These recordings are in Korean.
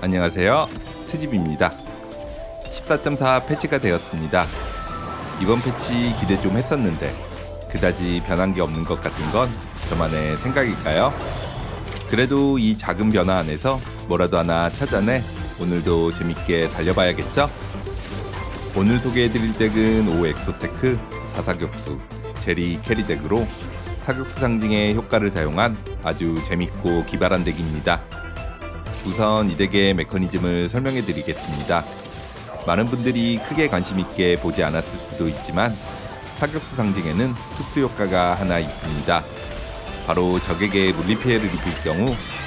안녕하세요. 트집입니다. 14.4 패치가 되었습니다. 이번 패치 기대 좀 했었는데 그다지 변한 게 없는 것 같은 건 저만의 생각일까요? 그래도 이 작은 변화 안에서 뭐라도 하나 찾아내 오늘도 재밌게 달려봐야겠죠? 오늘 소개해드릴 덱은 5 엑소테크, 사사격수, 제리 캐리 덱으로 사격수 상징의 효과를 사용한 아주 재밌고 기발한 덱입니다. 우선 이 덱의 메커니즘을 설명해 드리겠습니다. 많은 분들이 크게 관심 있게 보지 않았을 수도 있지만 사격수 상징에는 특수 효과가 하나 있습니다. 바로 적에게 물리 피해를 입힐 경우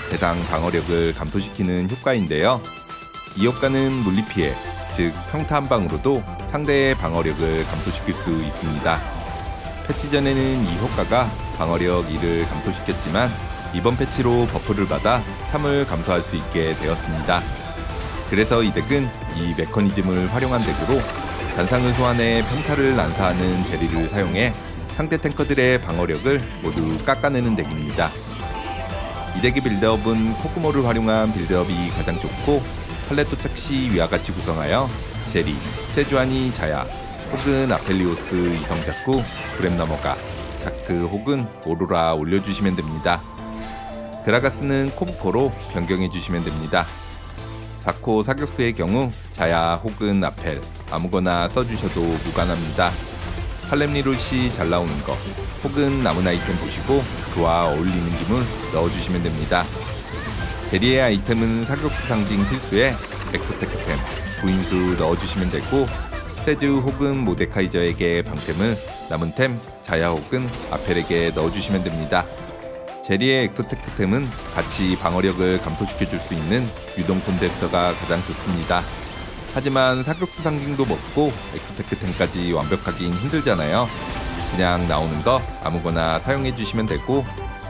대상 방어력을 감소시키는 효과인데요. 이 효과는 물리 피해, 즉 평타 한 방으로도 상대의 방어력을 감소시킬 수 있습니다. 패치 전에는 이 효과가 방어력 1을 감소시켰지만 이번 패치로 버프를 받아 3을 감소할 수 있게 되었습니다. 그래서 이 덱은 이 메커니즘을 활용한 덱으로 잔상을 소환해 평타를 난사하는 제리를 사용해 상대 탱커들의 방어력을 모두 깎아내는 덱입니다. 이 덱의 빌드업은 코코모를 활용한 빌드업이 가장 좋고 팔레 도착 시 위와 같이 구성하여 제리, 세주아니 자야, 혹은 아펠리오스 이성 자꾸, 브렘 넘어가, 자크 혹은 오로라 올려주시면 됩니다. 그라가스는 코브코로 변경해 주시면 됩니다. 4코 사격수의 경우 자야 혹은 아펠 아무거나 써주셔도 무관합니다. 팔렘리롤시 잘 나오는 거 혹은 남은 아이템 보시고 그와 어울리는 기물 넣어주시면 됩니다. 대리의 아이템은 사격수 상징 필수에 엑소테크템, 부인수 넣어주시면 되고 세즈 혹은 모데카이저에게 방템을 남은 템 자야 혹은 아펠에게 넣어주시면 됩니다. 제리의 엑소테크템은 같이 방어력을 감소시켜 줄 수 있는 유동폰 덱서가 가장 좋습니다. 하지만 사격수 상징도 먹고 엑소테크템까지 완벽하긴 힘들잖아요. 그냥 나오는 거 아무거나 사용해 주시면 되고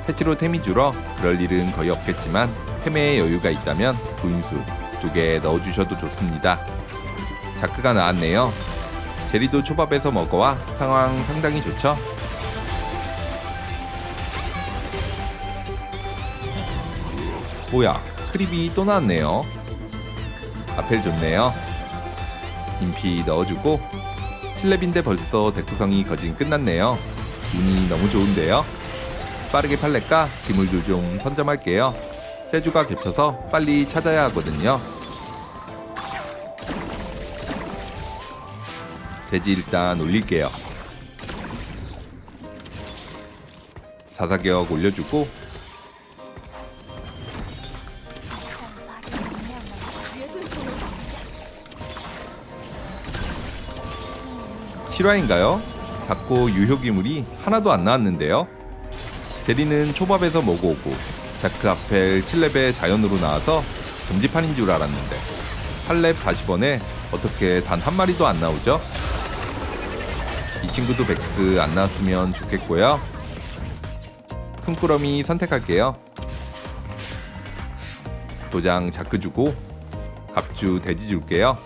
패치로 템이 줄어 그럴 일은 거의 없겠지만 템에 여유가 있다면 부인수 두개 넣어주셔도 좋습니다. 자크가 나왔네요. 제리도 초밥에서 먹어와 상황 상당히 좋죠? 뭐야 크립이 또 나왔네요. 아펠 좋네요. 인피 넣어주고 7렙인데 벌써 덱구성이 거진 끝났네요. 운이 너무 좋은데요. 빠르게 팔레까? 기물도 좀 선점할게요. 세주가 겹쳐서 빨리 찾아야 하거든요. 돼지 일단 올릴게요. 사사격 올려주고 실화인가요? 작고 유효기물이 하나도 안 나왔는데요. 대리는 초밥에서 먹어오고 자크 아펠 7렙의 자연으로 나와서 점지판인 줄 알았는데 8렙 40원에 어떻게 단 한 마리도 안 나오죠? 이 친구도 백스 안 나왔으면 좋겠고요. 큰꾸러미 선택할게요. 도장 자크 주고 갑주 돼지 줄게요.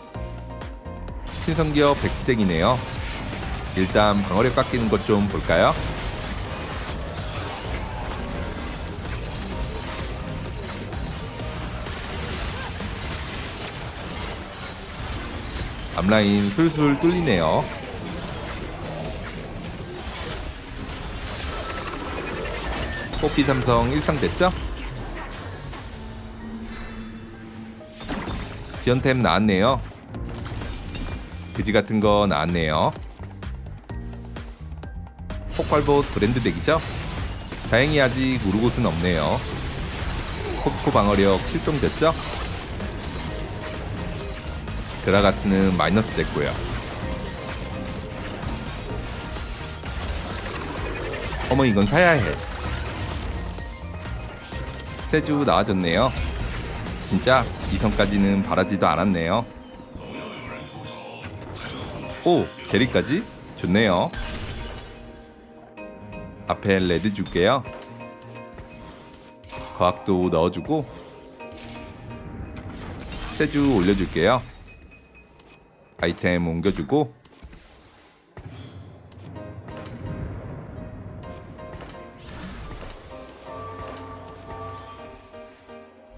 신성기업 백스덱이네요. 일단 방어력 깎이는 것 좀 볼까요? 앞라인 술술 뚫리네요. 뽀삐 삼성 일상 됐죠? 지연템 나왔네요. 그지 같은 거 나왔네요. 폭발봇 브랜드 덱이죠? 다행히 아직 우르 곳은 없네요. 코코 방어력 실종됐죠? 드라가스는 마이너스 됐고요. 어머 이건 사야 해. 세주 나와줬네요. 진짜 이성까지는 바라지도 않았네요. 오 제리까지 좋네요. 앞에 레드 줄게요. 과학도 넣어주고 세주 올려줄게요. 아이템 옮겨주고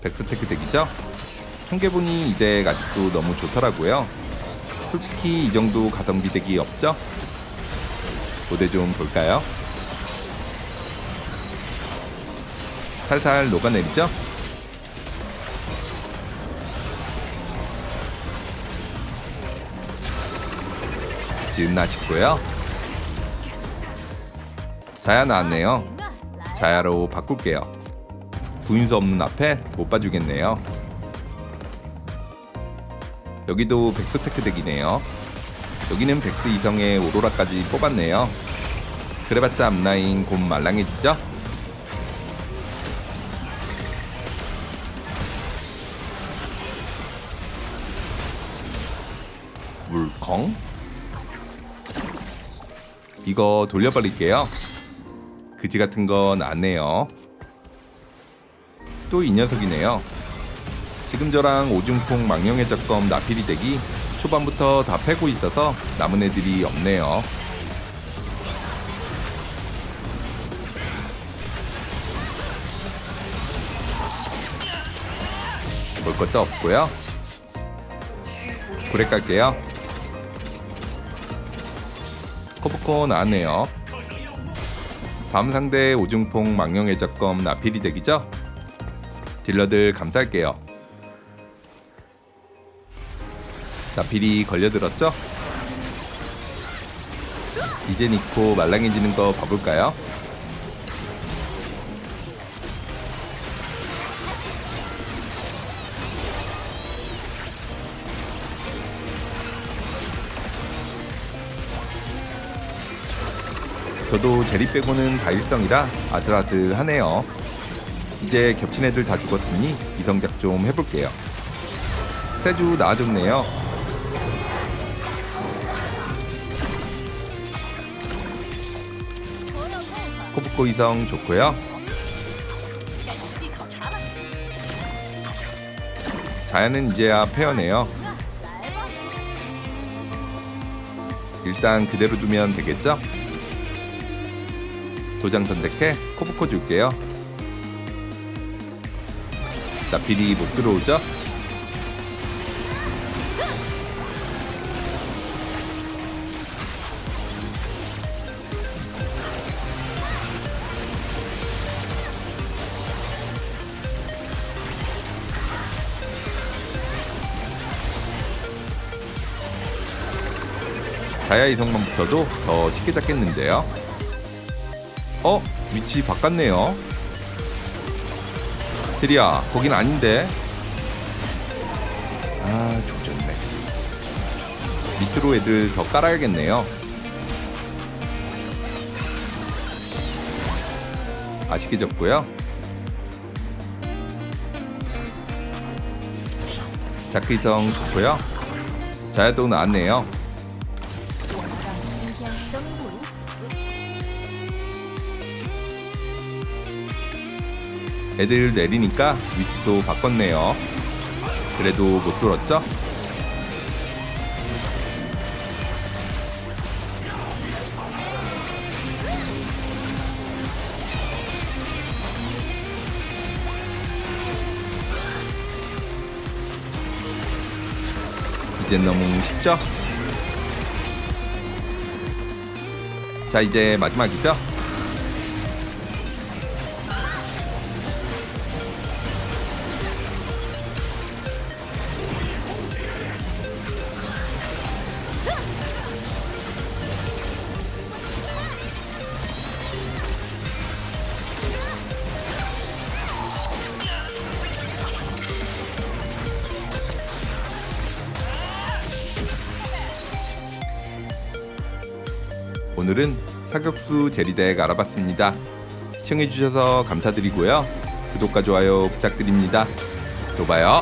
백스테크 덱이죠? 청계보니 이덱 아직도 너무 좋더라고요. 솔직히 이 정도 가성비 덱이 없죠? 모델 좀 볼까요? 살살 녹아내리죠? 지은나 싶고요. 자야 나왔네요. 자야로 바꿀게요. 부인수 없는 앞에 못 봐주겠네요. 여기도 백소테크 덱이네요. 여기는 백스 이성의 오로라까지 뽑았네요. 그래봤자 앞라인 곧 말랑해지죠? 물컹? 이거 돌려버릴게요. 그지 같은 건 안 해요. 또 이 녀석이네요. 지금 저랑 오중풍 망령의 적검 나필이 덱이 초반부터 다 패고 있어서 남은 애들이 없네요. 볼 것도 없고요. 불에 깔게요. 커브코 나왔네요. 다음 상대 오중풍 망령의 적검 나필이 덱이죠? 딜러들 감쌀게요. 나필이 걸려들었죠? 이제 니코 말랑해지는 거 봐볼까요? 저도 제리 빼고는 다 일성이라 아슬아슬하네요. 이제 겹친 애들 다 죽었으니 이성작 좀 해볼게요. 세주 나와줬네요. 코브코 이성 좋고요. 자야는 이제야 페어네요. 일단 그대로 두면 되겠죠? 도장 선택해 코브코 줄게요. 나필이 못 들어오죠? 자야 이성만 붙어도 더 쉽게 잡겠는데요. 어? 위치 바꿨네요. 제리야, 거긴 아닌데. 아, 조졌네. 밑으로 애들 더 깔아야겠네요. 아쉽게 졌고요. 자크 이성 좋고요. 자야도 나왔네요. 애들 내리니까 위치도 바꿨네요. 그래도 못 뚫었죠? 이젠 너무 쉽죠? 자, 이제 마지막이죠? 오늘은 사격수 제리덱 알아봤습니다. 시청해주셔서 감사드리고요. 구독과 좋아요 부탁드립니다. 또 봐요.